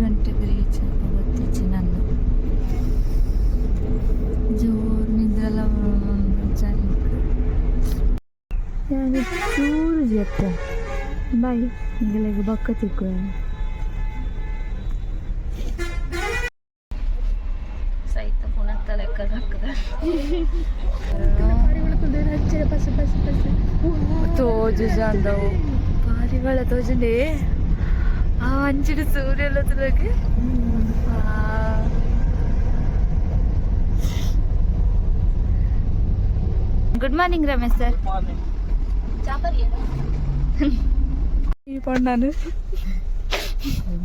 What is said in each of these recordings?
ಗಂಟೆಗೆ ರೀಚ್ ಆಗೋಗುತ್ತೆ ಚೆನ್ನನ್ನು ಜೋರು ನಿದ್ರೆಲ್ಲ ಚಳಿ. ಚೂರು ಜೊತೆ ಬಾಯಿ ಹಿಂಗೆಲ್ಲ ಬೊಕ್ಕ ತಿಕ್ಕು ಸಹಿತ ಪುನಃ ಲೆಕ್ಕದ ಹಾಕದ. ಹಚ್ಚಿರ ಪಸ ಪಸ ಪಸ ತೋಜು ಜಾಂದವು ಪಾರಿವಾಳ ತೋಜಂಡೇ. ಆ ಅಂಚಿಡು ಸೂರ್ಯ ಎಲ್ಲ ತುಲಗೆ ಗುಡ್ ಮಾರ್ನಿಂಗ್ ರಮೇಶ್ ಸರ್ ಈ ಪಣ್ಣಾನು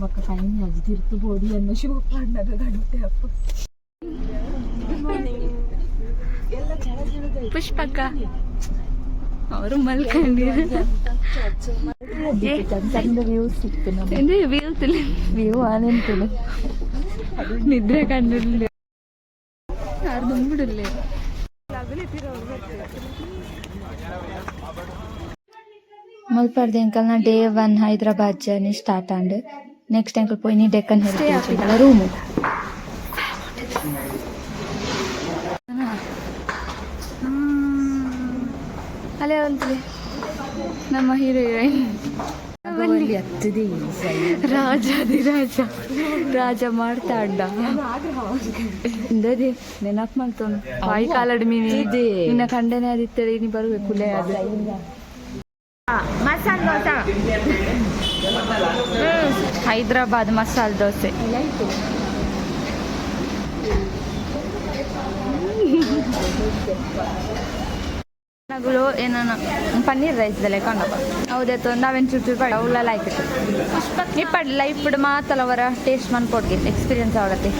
ಮಕ್ಕ ಫೈನ್ ಅಜ್ದಿರ್ತು ಬೋಡಿ ಅನ್ನೋ ಶಿವ ಪಣ್ಣನ ಗಂಟೆ ವ್ಯೂ ಸಿಕ್ತು ನಮಗೆ ವ್ಯೂ ತಿಳಿ ವ್ಯೂ ಆನೆಂತಿಲ್ಲ ನಿದ್ರೆ ಕಂಡಿಲ್ಲ ಯಾರು ದುಂಬಿಡಲ್ಲೇ ಅಂಕಲ್ ನಾ day one Hyderabad journey start and next uncle ಪೋಯಿ ಡೆಕ್ಕನ್ ಹೆರಿಟೇಜ್ ರೂಮು ಅಲ್ಲೇ ನಮ್ಮ ಹೀರೋ ಹೀರೋಯಿನ್ ರಾಜಾದಿ ರಾಜ ರಾಜ. ಮಾಡ್ತಾ ಅಡ್ಡ ಇಂದದಿ ನೆನಪು ಮಾಡ್ತವನು ಬಾಯಿ ಕಾಲಡ್ ಮೀನಿ. ನಿನ್ನ ಕಂಡನೆ ಅದಿತ್ತೇಳಿ ನೀ ಬರ್ಬೇಕು ಕುಲೆ ಅದು. ಮಸಾಲ ದೋಸೆ. ಹೈದ್ರಾಬಾದ್ ಮಸಾಲ ದೋಸೆ. ಏನೇನು ಪನ್ನೀರ್ ರೈಸ್ ದಲೆ ಕಂಡಪ್ಪ ಹೌದಾಯ್ತು ನಾವೇನು ಪಡ ಬೇಡ ಅವಳೆಲ್ಲ ಆಯ್ತು ಇಪ್ಪಡ್ ಲೈಫ್ ಬಿಡು ಮಾತಲ್ಲ ಅವರ ಟೇಸ್ಟ್ ಮನ್ಕೊಡ್ಗೆ ಎಕ್ಸ್ಪೀರಿಯನ್ಸ್ ಆಗತ್ತೆ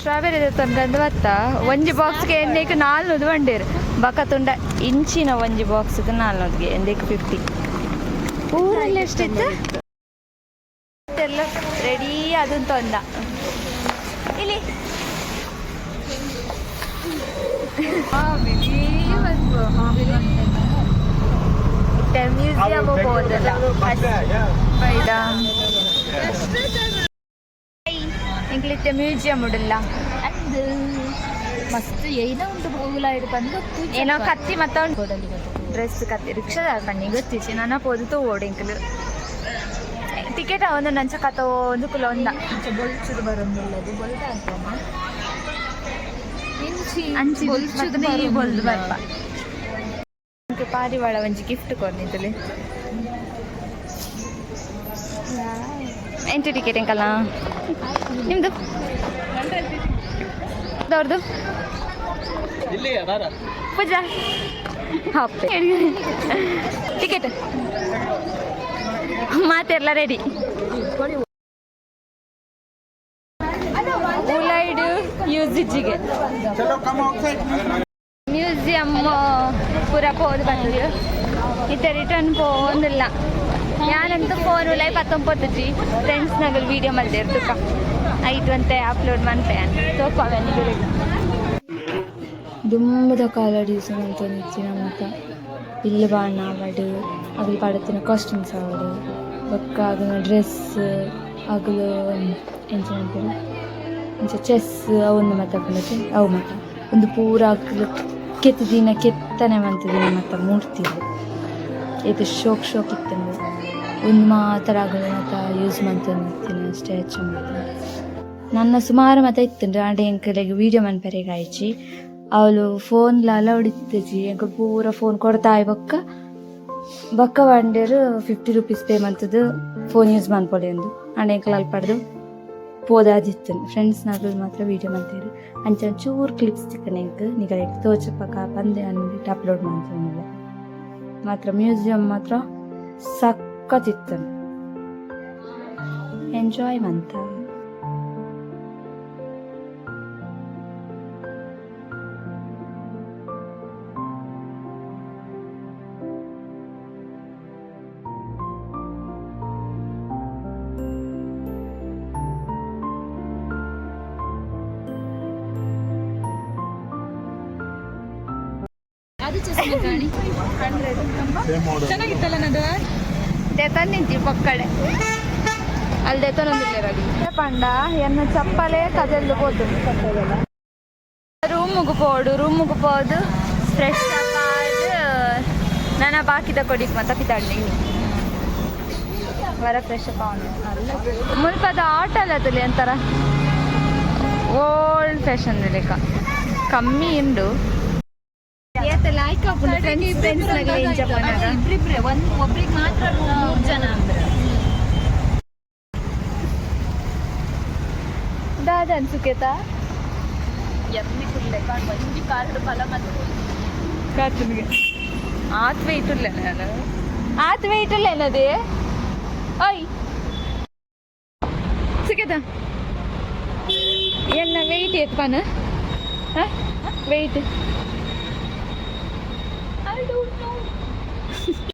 ಸ್ಟ್ರಾಬೆರಿ ತಂದು ಬತ್ತ ಒಂಜಿ ಬಾಕ್ಸ್ಗೆ ಎಂದೇಕ್ ನಾಲ್ನದು ಬಂಡೇರು. ಬಕ ತುಂಡ ಇಂಚಿನ ಒಂಜಿ ಬಾಕ್ಸ್ಗೆ ನಾಲ್ನದ್ಗೆ ಎಂದೇಕ್ ಫಿಫ್ಟಿ ಊರಲ್ಲಿ ಎಷ್ಟಿತ್ತು ರೆಡಿ ಅದನ್ನು ತಂದ. ಇಲ್ಲಿ. ಮ್ಯೂಸಿಯಂ ಹೋದಲ್ಲ ಇಂಗ್ಲಿಷ್ ಮ್ಯೂಸಿಯಂ ಉಡಲ್ಲ ಮಸ್ತ್ ಏನೋ ಉಂಟು ಹೋಗ್ಲಾಯ್ಡು ಬಂದು ಏನೋ ಕತ್ತಿ ಮತ್ತ ಡ್ರೆಸ್ ಕತ್ತಿ ರಿಕ್ಷಾ ಕಣ್ಣಿ ಗೊತ್ತಿಚ್ಚಿ ನನ್ನ ಪೋದು ಓಡಿ ಇಂಕಲು ಟಿಕೆಟ್ ಒಂದು ನಂಚ ಕತ್ತ ಒಂದು ಕುಲ ಒಂದ ಬೊಲ್ಚುದು ಬೊಲ್ದ ಅಂತಮ್ಮ ಇಂಚಿ ಅಂಚಿ ಬೊಲ್ಚುದು ನೀ ಬೊಲ್ದು ಬರ್ಪ. ಪಾರಿವಾಳ ಒಂಜಿ ಗಿಫ್ಟ್ ಕೊಡ್ನಿದ್ದಲಿ. ಎಂಟು ಟಿಕೆಟ್ ಎಂಕಲ್ಲ ನಿಮ್ದು? ಅವ್ರದ್ದು ಪೂಜಾ? ಹಾಪೆ ಟಿಕೆಟ್ ಮಾತೆಲ್ಲ ರೆಡಿ ಯೂಸಿಜ್ಜಿಗೆ ಮ್ಯೂಸಿಯಂ ಪೂರ ಹೋದ್ ಬಂದು ಇತ್ತೆ ರಿಟರ್ನ್ ಪೋಂದಿಲ್ಲ ಫೋನ್ ಉಲಾಯ್ ಪತ್ತೊಂಬತ್ತು ಜಿ. ಫ್ರೆಂಡ್ಸ್ ನಗಲ್ ವಿಡಿಯೋ ಮಲ್ದೇರು ತುಕ ಐದು ಅಂತ. ಅಪ್ಲೋಡ್ ಮಾಡ್ತೆ ತೋಪ ದುಂಬದ ಕಾಲಡೀಸ್ ಅಂತ ನಿಚ್ಚಿನ ಮತ್ತ ಇಲ್ಲಿ ಬಾಣ ಅವಡು ಅಗಲು ಪಡತಿನ ಕಾಸ್ಟ್ಯೂಮ್ಸ್ ಅವರು ಬೊಕ್ಕ ಅದನ್ನ ಡ್ರೆಸ್ ಅಗಲು ಎಂಚಿನ ಚೆಸ್ ಅವನ್ನ ಮತ್ತ ಪಂಡತೆ ಅವು ಮಾತ ಒಂದು ಪೂರ ಕೆತ್ತ ಕೆತ್ತಿದಿನ ಕೆತ್ತನೆ ಮಂತದಿನ ಮತ್ತೆ ಮೂರ್ತಿ ಇದು ಶೋಕ್ ಶೋಕ್ ಇತ್ತು ಒಂದು ಮಾತ್ರ ಮತ್ತ ಯೂಸ್ ಮಂತಿನ ಸ್ಟ್ಯಾಚು ಮಾಡ್ತೀನಿ ನನ್ನ ಸುಮಾರು ಮತ ಇತ್ತು ಆಂಡೆ ಎಂಕಲೆಗೆ ವೀಡಿಯೋ ಪರಿ ಆಯ್ಚಿ. ಅವಳು ಫೋನ್ ಅಲೌಡ್ ಇತ್ತಜಿ ಎಂಕ ಪೂರ ಫೋನ್ ಕೊಡ್ತಾ ಬೊಕ್ಕ. ಬೊಕ್ಕ ಬಂಡೇರು ಫಿಫ್ಟಿ ರುಪೀಸ್ ಪೇ ಮಂತದ್ದು ಫೋನ್ ಯೂಸ್ ಮಾಡ್ಕೊಳ್ಳಿ ಎಂದು ಆಂಡೆ ಎಂಕಲ್ ಅಲ್ಲಿ ಪೋದಾದಿತ್ತು ಫ್ರೆಂಡ್ಸ್ ನಗಲು ಮಾತ್ರ ವೀಡಿಯೋ ಮಾಡ್ತೀರಿ ಅಂಚ ಚೂರು ಕ್ಲಿಪ್ಸ್ ತಿಕ್ಕನೆ ಎಂಕ್ ನಿಗಳಿಗೆ ತೋಚಪಕ್ಕ ಬಂದೆ ಅಂದ್ಬಿಟ್ಟು ಅಪ್ಲೋಡ್ ಮಾಡ್ತೀನಿ ಮಾತ್ರ ಮ್ಯೂಸಿಯಂ ಮಾತ್ರ ಸಖತ್ತಿತ್ತು ಎಂಜಾಯ್ ಮಂತ ಚೆನ್ನಾಗಿತ್ತಲ್ಲ ನದು ದೇತಾನ್ ನಿಂತಿ ಪಕ್ಕಡೆ ಅಲ್ಲಿ ದೇತಾನ್ ಒಂದಿಲ್ಲ ಪಂಡ ಎನ್ನ ಚಪ್ಪಲೆ ಕದೆಲ್ಲ ಹೋದು ರೂಮ್ಗೆ ಪೋಡು ರೂಮ್ಗೆ ಪೋದು ಫ್ರೆಶ್ ಆಗಿ ನನ್ನ ಬಾಕಿದ ಕೊಡಿಗೆ ಮತ್ತೆ ಪಿತಾಡ್ನಿ ವರ ಫ್ರೆಶ್ ಅಪ್ ಅವನು. ಮುಲ್ಪ ಅದು ಆಟ ಅಲ್ಲ ತುಲಿ ಅಂತಾರ ಓಲ್ಡ್ ಫ್ಯಾಷನ್ ಲೆಕ್ಕ ಕಮ್ಮಿ ಉಂಡು ಇಬ್ರಿಬ್ರೆ ಒಂದ್ ಒಬ್ರಿಗೆ ಮಾತ್ರ ಮೂರ್ ಜನ ಅಂದ್ರೆ. ದಾದ ಅನ್ಸುಕೇತ? ಎಮ್ಮಿ ಕುಲ್ಲೆ ಕಾಣುವ ಹಿಂದಿ ಕಾರ್ಡ್ ಫಲ ಮತ್ತು ಕಾರ್ಟೂನ್ಗೆ ಆತ್ ವೆಯ್ಟ್ ಇಲ್ಲ ನಾನು. ಆತ್ ವೆಯ್ಟ್ ಇಲ್ಲ ಏನದೇ ಐ ಸುಖೇತ ಎನ್ನ ವೆಯ್ಟ್ ಎತ್ಪಾನ ವೆಯ್ಟ್